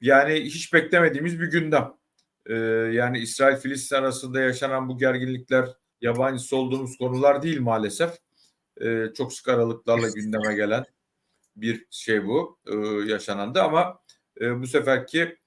yani hiç beklemediğimiz bir gündem. Ee, yani İsrail-Filistin arasında yaşanan bu gerginlikler yabancısı olduğumuz konular değil maalesef. Ee, çok sık aralıklarla gündeme gelen bir şey bu e, yaşanan da ama e, bu seferki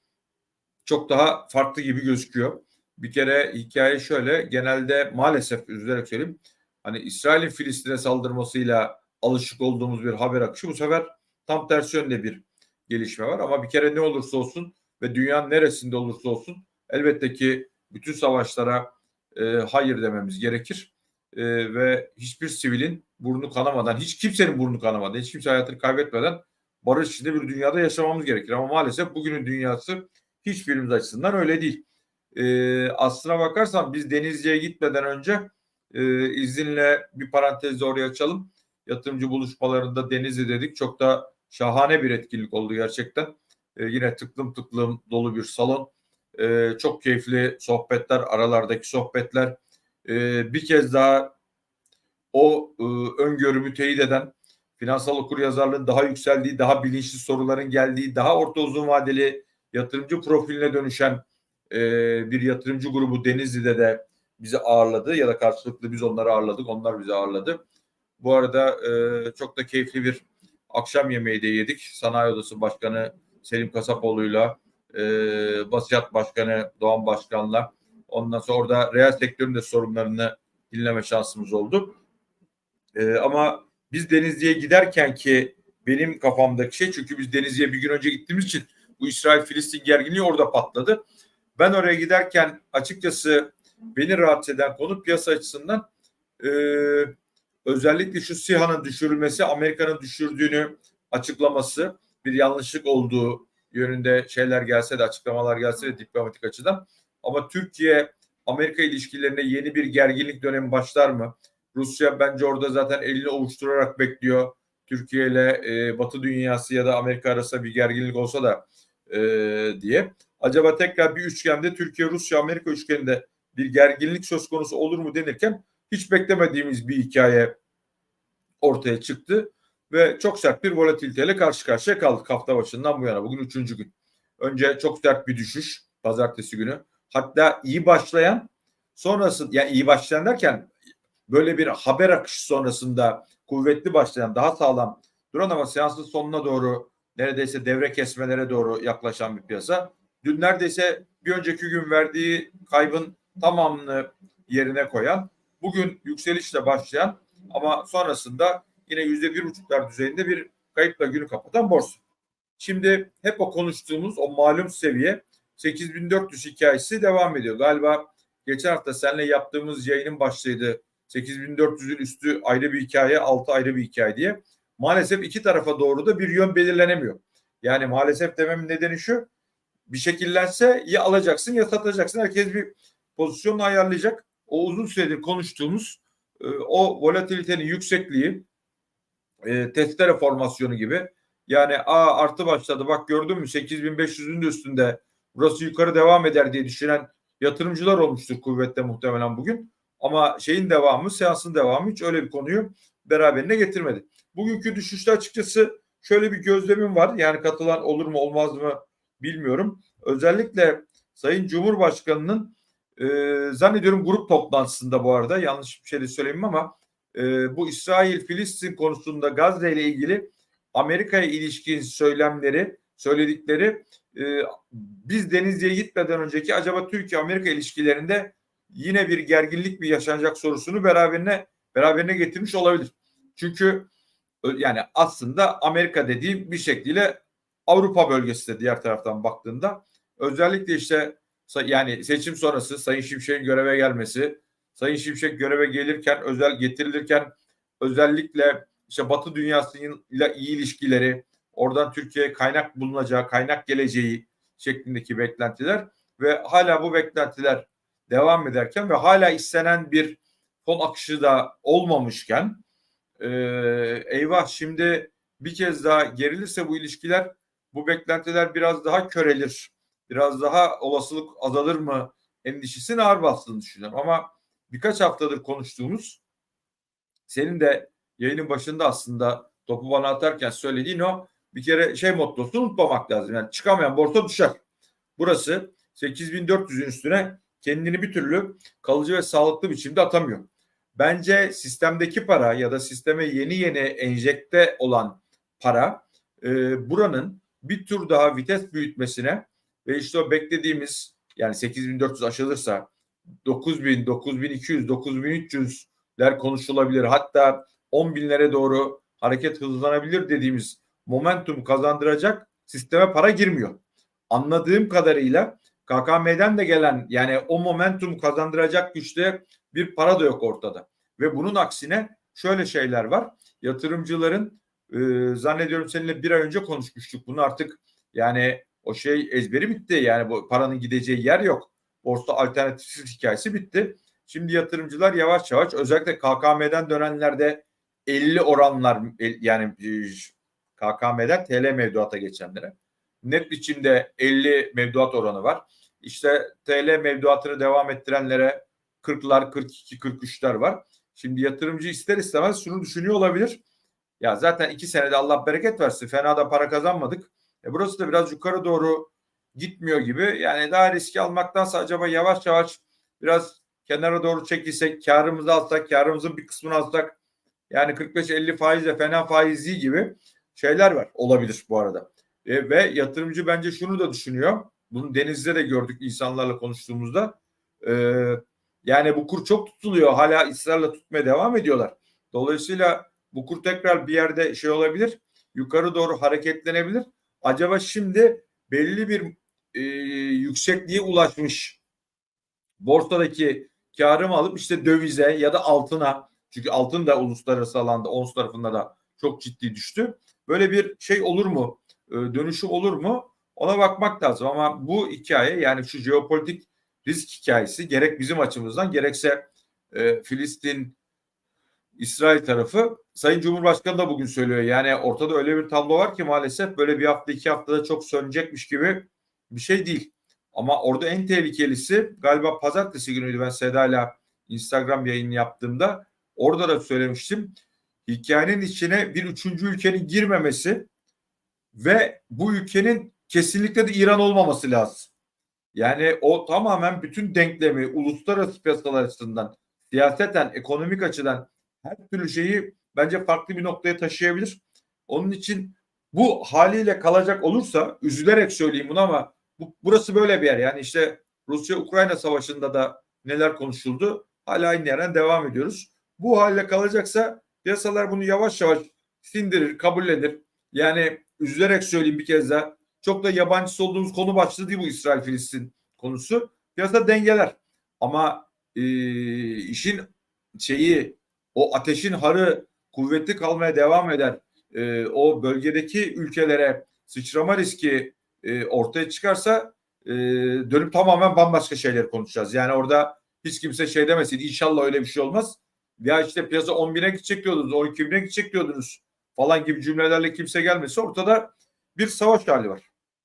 çok daha farklı gibi gözüküyor. Bir kere hikaye şöyle genelde maalesef üzülerek söyleyeyim hani İsrail'in Filistin'e saldırmasıyla alışık olduğumuz bir haber akışı bu sefer tam tersi yönde bir gelişme var. Ama bir kere ne olursa olsun ve dünyanın neresinde olursa olsun elbette ki bütün savaşlara e, hayır dememiz gerekir. E, ve hiçbir sivilin burnu kanamadan, hiç kimsenin burnu kanamadan, hiç kimse hayatını kaybetmeden barış içinde bir dünyada yaşamamız gerekir. Ama maalesef bugünün dünyası hiçbirimiz açısından öyle değil. E, aslına bakarsan biz Denizli'ye gitmeden önce e, izinle bir parantezde oraya açalım. Yatırımcı buluşmalarında Denizli dedik. Çok da şahane bir etkinlik oldu gerçekten. E, yine tıklım tıklım dolu bir salon. E, çok keyifli sohbetler, aralardaki sohbetler. E, bir kez daha o e, öngörümü teyit eden finansal okuryazarlığın daha yükseldiği, daha bilinçli soruların geldiği, daha orta uzun vadeli yatırımcı profiline dönüşen e, bir yatırımcı grubu Denizli'de de bizi ağırladı ya da karşılıklı biz onları ağırladık, onlar bizi ağırladı. Bu arada e, çok da keyifli bir akşam yemeği de yedik. Sanayi Odası Başkanı Selim Kasapoğlu'yla, e, Basiyat Başkanı Doğan Başkan'la ondan sonra orada reel sektörün de sorunlarını dinleme şansımız oldu. E, ama biz Denizli'ye giderken ki benim kafamdaki şey çünkü biz Denizli'ye bir gün önce gittiğimiz için bu İsrail-Filistin gerginliği orada patladı. Ben oraya giderken açıkçası beni rahatsız eden konu piyasa açısından e, özellikle şu SİHA'nın düşürülmesi, Amerika'nın düşürdüğünü açıklaması bir yanlışlık olduğu yönünde şeyler gelse de açıklamalar gelse de diplomatik açıdan. Ama Türkiye Amerika ilişkilerine yeni bir gerginlik dönemi başlar mı? Rusya bence orada zaten elini ovuşturarak bekliyor. Türkiye ile e, Batı dünyası ya da Amerika arasında bir gerginlik olsa da e, diye. Acaba tekrar bir üçgende Türkiye, Rusya, Amerika üçgeninde bir gerginlik söz konusu olur mu denirken hiç beklemediğimiz bir hikaye ortaya çıktı ve çok sert bir volatiliteyle karşı karşıya kaldık hafta başından bu yana. Bugün üçüncü gün. Önce çok sert bir düşüş pazartesi günü. Hatta iyi başlayan sonrası yani iyi başlayan derken böyle bir haber akışı sonrasında kuvvetli başlayan daha sağlam duran ama seansın sonuna doğru neredeyse devre kesmelere doğru yaklaşan bir piyasa. Dün neredeyse bir önceki gün verdiği kaybın tamamını yerine koyan bugün yükselişle başlayan ama sonrasında yine yüzde bir buçuklar düzeyinde bir kayıpla günü kapatan borsa. Şimdi hep o konuştuğumuz o malum seviye 8400 hikayesi devam ediyor. Galiba geçen hafta seninle yaptığımız yayının başlığıydı. 8400'ün üstü ayrı bir hikaye, altı ayrı bir hikaye diye. Maalesef iki tarafa doğru da bir yön belirlenemiyor. Yani maalesef dememin nedeni şu. Bir şekillense ya alacaksın ya satacaksın. Herkes bir pozisyonunu ayarlayacak. O uzun süredir konuştuğumuz o volatilitenin yüksekliği e, testere formasyonu gibi. Yani a artı başladı bak gördün mü 8500'ün de üstünde burası yukarı devam eder diye düşünen yatırımcılar olmuştur kuvvette muhtemelen bugün. Ama şeyin devamı, seansın devamı hiç öyle bir konuyu beraberine getirmedi. Bugünkü düşüşte açıkçası şöyle bir gözlemim var. Yani katılan olur mu olmaz mı bilmiyorum. Özellikle Sayın Cumhurbaşkanı'nın e, zannediyorum grup toplantısında bu arada yanlış bir şey de söyleyeyim ama e, bu İsrail-Filistin konusunda Gazze ile ilgili Amerika'ya ilişkin söylemleri, söyledikleri e, biz Denizli'ye gitmeden önceki acaba Türkiye-Amerika ilişkilerinde yine bir gerginlik mi yaşanacak sorusunu beraberine beraberine getirmiş olabilir. Çünkü yani aslında Amerika dediğim bir şekliyle Avrupa bölgesi de diğer taraftan baktığında özellikle işte yani seçim sonrası Sayın Şimşek'in göreve gelmesi, Sayın Şimşek göreve gelirken özel getirilirken özellikle işte Batı dünyasıyla iyi ilişkileri, oradan Türkiye'ye kaynak bulunacağı, kaynak geleceği şeklindeki beklentiler ve hala bu beklentiler devam ederken ve hala istenen bir fon akışı da olmamışken e, eyvah şimdi bir kez daha gerilirse bu ilişkiler bu beklentiler biraz daha körelir. Biraz daha olasılık azalır mı endişesini ağır bastığını düşünüyorum. Ama birkaç haftadır konuştuğumuz senin de yayının başında aslında topu bana atarken söylediğin o bir kere şey mottosunu unutmamak lazım. Yani çıkamayan borsa düşer. Burası 8400'ün üstüne kendini bir türlü kalıcı ve sağlıklı biçimde atamıyor. Bence sistemdeki para ya da sisteme yeni yeni enjekte olan para e, buranın bir tur daha vites büyütmesine ve işte o beklediğimiz yani 8400 aşılırsa 9000, 9200, 9300'ler konuşulabilir. Hatta 10 binlere doğru hareket hızlanabilir dediğimiz momentum kazandıracak sisteme para girmiyor. Anladığım kadarıyla KKM'den de gelen yani o momentum kazandıracak güçte bir para da yok ortada. Ve bunun aksine şöyle şeyler var. Yatırımcıların e, zannediyorum seninle bir ay önce konuşmuştuk. Bunu artık yani o şey ezberi bitti. Yani bu paranın gideceği yer yok. Borsa alternatifsiz hikayesi bitti. Şimdi yatırımcılar yavaş yavaş özellikle KKM'den dönenlerde 50 oranlar yani KKM'den TL mevduata geçenlere net biçimde 50 mevduat oranı var. İşte TL mevduatını devam ettirenlere 40'lar, 42, 43'ler var. Şimdi yatırımcı ister istemez şunu düşünüyor olabilir. Ya zaten iki senede Allah bereket versin. Fena da para kazanmadık. E burası da biraz yukarı doğru gitmiyor gibi. Yani daha riski almaktansa acaba yavaş yavaş biraz kenara doğru çekilsek, karımızı alsak, karımızın bir kısmını alsak yani 45-50 faizle fena faizi gibi şeyler var. Olabilir bu arada. E, ve yatırımcı bence şunu da düşünüyor. Bunu denizde de gördük insanlarla konuştuğumuzda. E, yani bu kur çok tutuluyor. Hala ısrarla tutmaya devam ediyorlar. Dolayısıyla bu kur tekrar bir yerde şey olabilir. Yukarı doğru hareketlenebilir. Acaba şimdi belli bir e, yüksekliğe ulaşmış borsadaki karımı alıp işte dövize ya da altına çünkü altın da uluslararası alanda ons tarafında da çok ciddi düştü. Böyle bir şey olur mu? E, dönüşüm olur mu? Ona bakmak lazım ama bu hikaye yani şu jeopolitik risk hikayesi gerek bizim açımızdan gerekse e, Filistin İsrail tarafı Sayın Cumhurbaşkanı da bugün söylüyor. Yani ortada öyle bir tablo var ki maalesef böyle bir hafta iki haftada çok sönecekmiş gibi bir şey değil. Ama orada en tehlikelisi galiba pazartesi günüydü ben Seda'yla Instagram yayını yaptığımda orada da söylemiştim. Hikayenin içine bir üçüncü ülkenin girmemesi ve bu ülkenin kesinlikle de İran olmaması lazım. Yani o tamamen bütün denklemi uluslararası piyasalar açısından siyaseten, ekonomik açıdan her türlü şeyi bence farklı bir noktaya taşıyabilir. Onun için bu haliyle kalacak olursa üzülerek söyleyeyim bunu ama bu, burası böyle bir yer. Yani işte Rusya-Ukrayna savaşında da neler konuşuldu hala aynı yerden devam ediyoruz. Bu haliyle kalacaksa piyasalar bunu yavaş yavaş sindirir, kabullenir. Yani üzülerek söyleyeyim bir kez daha çok da yabancısı olduğumuz konu başlığı değil bu İsrail-Filistin konusu. Piyasa dengeler. Ama e, işin şeyi o ateşin harı kuvvetli kalmaya devam eder. E, o bölgedeki ülkelere sıçrama riski e, ortaya çıkarsa e, dönüp tamamen bambaşka şeyler konuşacağız. Yani orada hiç kimse şey demesin inşallah öyle bir şey olmaz. Ya işte piyasa 10 bine gidecek diyordunuz, 12 bine gidecek diyordunuz falan gibi cümlelerle kimse gelmesi ortada bir savaş hali var.